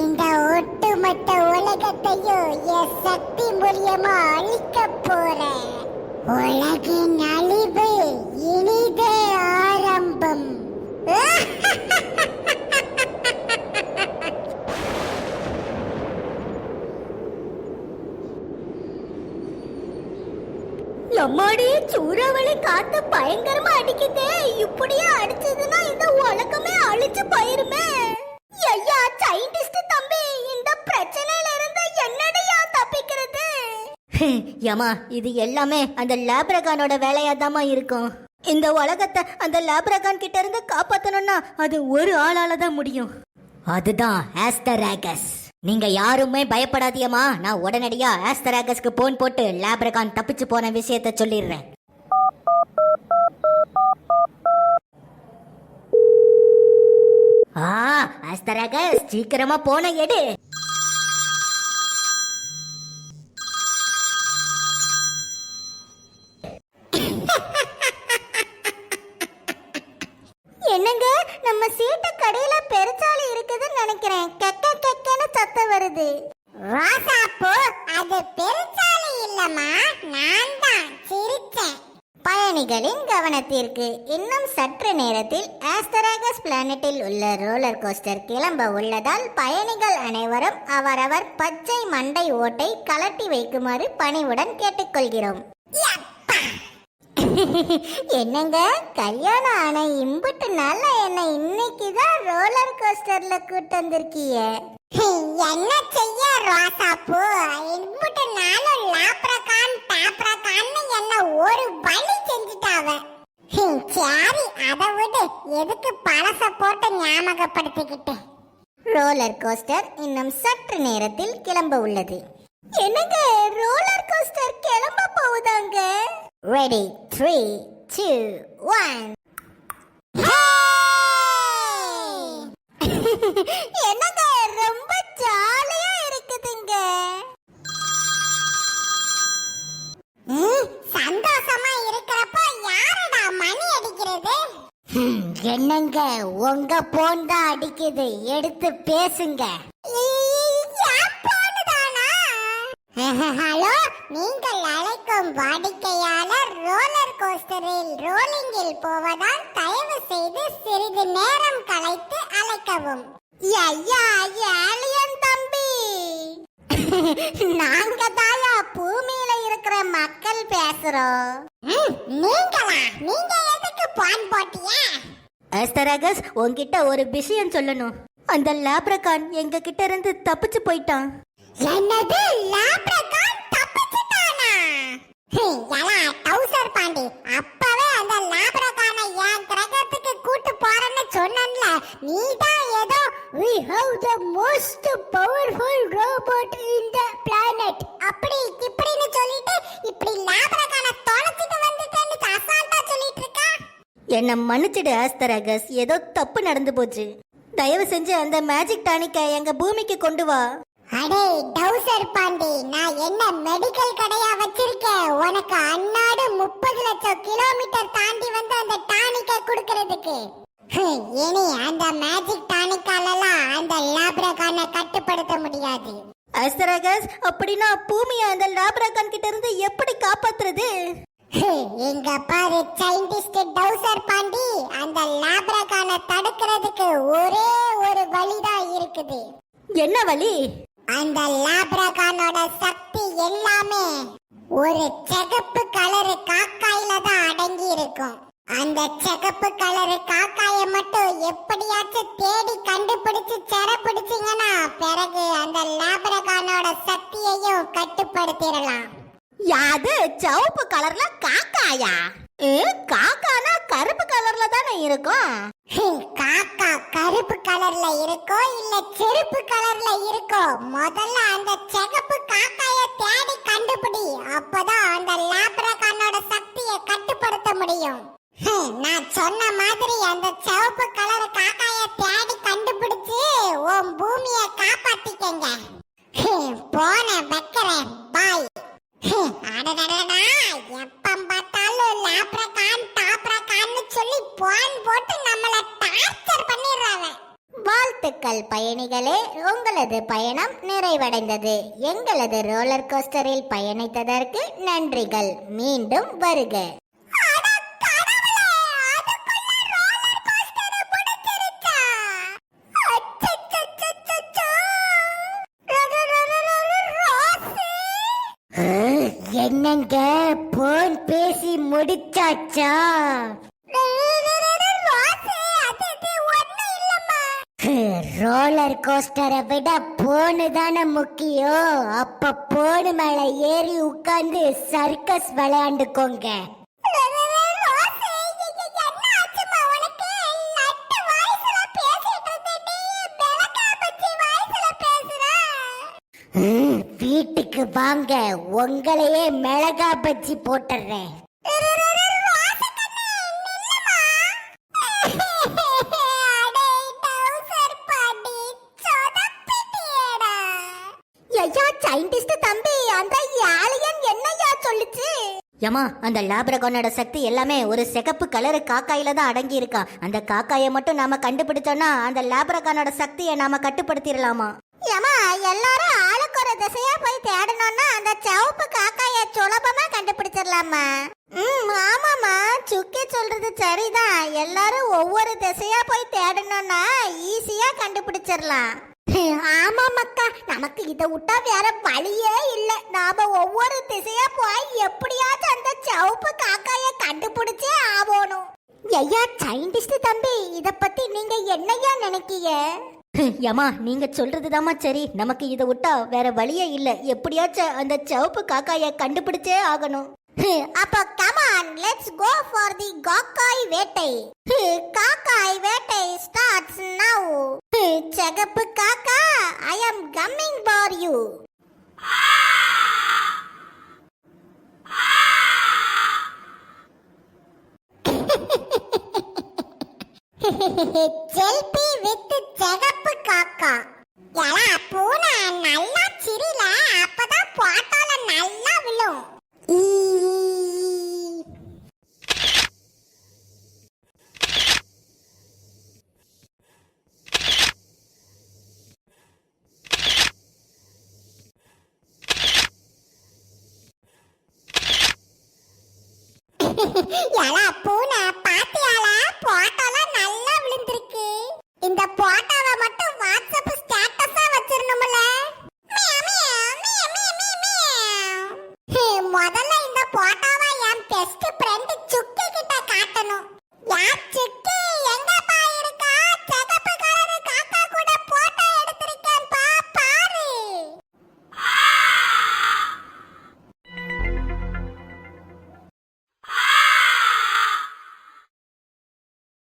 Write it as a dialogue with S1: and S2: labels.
S1: இந்த ஒட்டுமொத்த உலகத்தையும் என் சக்தி மூலியமா அழிக்க போறேன். உலகின் அழிவு இனிதே ஆரம்பம்.
S2: எம்மாடி சூறாவளி காத்து பயங்கரமா அடிக்குதே. இப்படியே அடிச்சதுன்னா இந்த உலகமே அழிச்சு போயிருமே. ஏமா இது எல்லாமே அந்த லேப்ரகானோட வேலையா இருக்கும். இந்த உலகத்தை அந்த லேப்ரகான் கிட்ட இருந்து காப்பாத்தணும்னா அது ஒரு ஆளால தான் முடியும். அதுதான் ஆஸ்தராகஸ். நீங்க யாருமே பயப்படாதியம்மா. நான் உடனடியா ஆஸ்தராகஸ்க்கு போன் போட்டு லேப்ரகான் தப்பிச்சு போன விஷயத்த சொல்லிடுறேன். ஆ ஆஸ்டராகஸ் சீக்கிரமா போன எடு என்னங்க நம்ம சீட்டு கடையில பெருச்சாலி இருக்குதுன்னு நினைக்கிறேன். கெக்க கெக்கன்னு சத்தம் வருது.
S1: ராசாப்பூ அது பெருசாலி இல்லம்மா. நான் தான் சிரிச்சேன்.
S2: பயணிகளின் கவனத்திற்கு இன்னும் சற்று நேரத்தில் ஆஸ்தராகஸ் பிளானட்டில் உள்ள ரோலர் கோஸ்டர் கிளம்ப உள்ளதால் பயணிகள் அனைவரும் அவரவர் பச்சை மண்டை ஓட்டை கலட்டி வைக்குமாறு பணிவுடன் கேட்டுக்கொள்கிறோம். என்னங்க? கல்யாணம் ஆன இம்புட்டு நாள்ல என்ன இன்னைக்கு தான் ரோலர் கோஸ்டர்ல கூட்டு வந்திருக்கீங்க.
S1: என்ன செய்ய ரோசாப்பூ இன்புட்டு நாளும் லாப்ரகான் டாப்ரகான்னு என்ன ஒரு வழி செஞ்சுட்டாவ. சரி அதை விடு. எதுக்கு பழச போட்டு ஞாபகப்படுத்திக்கிட்டு?
S2: ரோலர் கோஸ்டர் இன்னும் சற்று நேரத்தில் கிளம்ப உள்ளது. என்னங்க ரோலர் கோஸ்டர் கிளம்ப போகுதாங்க? ரெடி த்ரீ டூ ஒன் என்னங்க ரொம்ப ஜாலியா இருக்குதுங்க.
S1: சந்தோஷமா இருக்கிறப்ப யாரடா மணி அடிக்கிறது?
S2: என்னங்க உங்க போன் தான் அடிக்குது. எடுத்து பேசுங்க.
S1: ஹலோ? நீங்கள் அழைக்கும் வாடிக்கையாளர் ரோலர் கோஸ்டரில் ரோலிங்கில் போவதால் தயவு செய்து சிறிது நேரம் கழித்து அழைக்கவும்.
S2: ஐயா ஏலியன் தம்பி! நாங்க தாயா பூமியில இருக்கிற மக்கள் பேசுறோம்.
S1: நீங்களா? நீங்க எதுக்கு பான் போட்டியா?
S2: அஸ்தராகஸ் உன்கிட்ட ஒரு விஷயம் சொல்லணும். அந்த லாப்ரகான் எங்க கிட்ட இருந்து தப்பிச்சு போயிட்டான்.
S1: என்னது? லாப்ரகான்? டவுசர் பாண்டி? அப்பவே அந்த லாப்ரகானை என் கிரகத்துக்கு கூட்டு போறேன்னு சொன்னேன்ல. நீ தான் ஏதோ we have the most powerful robot in the planet. அப்படி இப்படின்னு சொல்லிட்டு இப்படி லாப்ரகானை தொலைச்சிட்டு வந்துட்டேன்னு அசால்ட்டா சொல்லிட்டு இருக்கா
S2: என்ன மன்னிச்சிடு ஆஸ்தராகஸ் ஏதோ தப்பு நடந்து போச்சு. தயவு செஞ்சு அந்த மேஜிக் டானிக்கை எங்க பூமிக்கு கொண்டு வா.
S1: அடே டவுசர் பாண்டி நான் என்ன மெடிக்கல் கடையா வச்சிருக்கேன் உனக்கு அன்னாடு முப்பது லட்சம் கிலோமீட்டர் தாண்டி வந்து அந்த டானிக்கை கொடுக்கறதுக்கு. இனி அந்த மேஜிக் டானிக்காலலாம் அந்த லாப்ரகானை கட்டுப்படுத்த முடியாது.
S2: அஸ்தராகஸ் அப்படின்னா பூமியை அந்த லாப்ரகான் கிட்ட இருந்து எப்படி காப்பாத்துறது?
S1: இங்க பாரு சயின்டிஸ்ட் டவுசர் பாண்டி அந்த லாப்ரகானை தடுக்கிறதுக்கு ஒரே ஒரு வழிதான் இருக்குது.
S2: என்ன வழி?
S1: அந்த லாப்ரகானோட சக்தி எல்லாமே ஒரு சிகப்பு கலரு காக்காயில தான் அடங்கி இருக்கும். அந்த சிகப்பு கலரு காக்காய மட்டும் எப்படியாச்சும் தேடி கண்டுபிடிச்சு செர பிடிச்சீங்கன்னா பிறகு அந்த லாப்ரகானோட சக்தியையும் கட்டுப்படுத்திடலாம்.
S2: யாது சிவப்பு கலர்ல காக்காயா? ஏ காக்கானா கருப்பு கலர்ல தானே இருக்கும்?
S1: காக்கா கருப்பு கலர்ல இருக்கோ இல்ல செருப்பு கலர்ல இருக்கோ? முதல்ல அந்த சிகப்பு காக்காய தேடி அப்பதான் அந்த லேப்ரகானோட சக்தியை கட்டுப்படுத்த முடியும். நான் சொன்ன மாதிரி அந்த சிவப்பு கலர் காக்காய தேடி கண்டுபிடிச்சு உன் பூமியை காப்பாத்திக்கங்க. போன வைக்கிறேன். பாய். ஹம், அடடடடா, எப்ப பார்த்தாலும் லேப்ரகான் டாப்ரகான்னு சொல்லி போன் போட்டு நம்மள டார்ச்சர் பண்ணிடுறாங்க.
S2: வாழ்த்துக்கள் பயணிகளே. உங்களது பயணம் நிறைவடைந்தது. எங்களது ரோலர் கோஸ்டரில் பயணித்ததற்கு நன்றிகள். மீண்டும் வருக. என்னங்க போன் பேசி முடிச்சாச்சா ரோலர் கோஸ்டரை விட போனு தானே முக்கியம். அப்ப போனு மேல ஏறி உட்கார்ந்து சர்க்கஸ் விளையாண்டுக்கோங்க. ம், வீட்டுக்கு வாங்க. உங்களையே மிளகா பஜ்ஜி போட்டுறேன். ஏமா அந்த லேப்ரகானோட சக்தி எல்லாமே ஒரு சிகப்பு கலரு காக்காயில தான் அடங்கி இருக்கா அந்த காக்காயை மட்டும் நாம கண்டுபிடிச்சோம்னா அந்த லேப்ரகானோட சக்தியை நாம கட்டுப்படுத்திடலாமா ஏமா எல்லாரும் ஆளுக்கு ஒரு திசையா போய் தேடணும்னா அந்த சிவப்பு காக்காய சுலபமா கண்டுபிடிச்சிடலாமா ம் ஆமாமா சுக்கி சொல்றது சரிதான். எல்லாரும் ஒவ்வொரு திசையா போய் தேடணும்னா ஈஸியா கண்டுபிடிச்சிடலாம் ஆமா மக்கா நமக்கு இதை விட்டா வேற வழியே இல்ல. நாம ஒவ்வொரு திசையா போய் எப்படியாச்சும் அந்த சிவப்பு காக்காய கண்டுபிடிச்சே ஆகணும். ஐயா சயின்டிஸ்ட் தம்பி இத பத்தி நீங்க என்னையா நினைக்கீங்க? யமா நீங்க சொல்றதுதாம்மா சரி. நமக்கு இதை விட்டா வேற வழியே இல்ல. எப்படியாச்சும் அந்த சிவப்பு காக்காய கண்டுபிடிச்சே ஆகணும். அப்ப come on let's go for the காக்காய் வேட்டை. காக்காய் வேட்டை ஸ்டார்ட்ஸ் நவ சிகப்பு காக்கா I am coming for you
S1: selfie with சிகப்பு காக்கா. எலா பூனை நல்லா சிரில அப்பதான் போட்டோல நல்லா விழும். ஈ. எலா பூனை